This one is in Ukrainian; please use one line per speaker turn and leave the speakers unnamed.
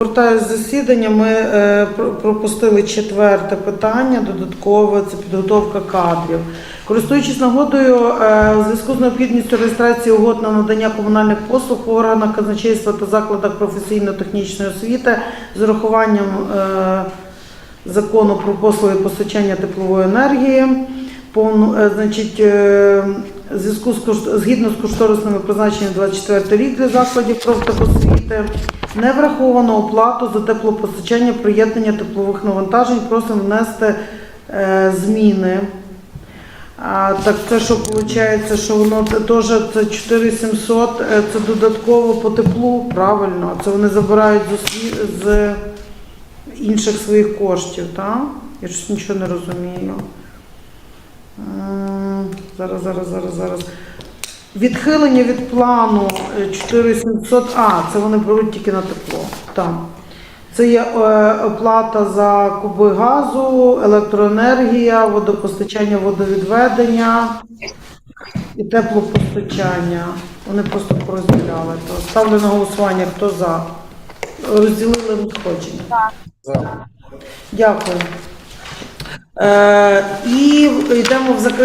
Повертаюсь з засідання. Ми е, про- пропустили четверте питання, додаткове це підготовка кадрів. Користуючись нагодою, е, у зв'язку з необхідністю реєстрації угод на надання комунальних послуг в органах казначейства та закладах професійно-технічної освіти з урахуванням е, закону про послуги постачання теплової енергії. Повну, е, значить, е, в зв'язку з згідно з кошторисними призначеннями 24 рік для закладів профтехосвіти не враховано оплату за теплопостачання приєднання теплових навантажень. Просимо внести е, зміни. А, так це що виходить, що воно те- теж це 4700, е, це додатково по теплу, правильно. Це вони забирають з, інших своїх коштів, так? Я щось нічого не розумію. М, Зараз, зараз, зараз, зараз. Відхилення від плану е, 4700, а, це вони беруть тільки на тепло. Там. Це є е, оплата за куби газу, електроенергія, водопостачання, водовідведення і теплопостачання. Вони просто порозділяли. То ставлю на голосування, хто за. Розділили надходження. Дякую. Е, і йдемо в закрите.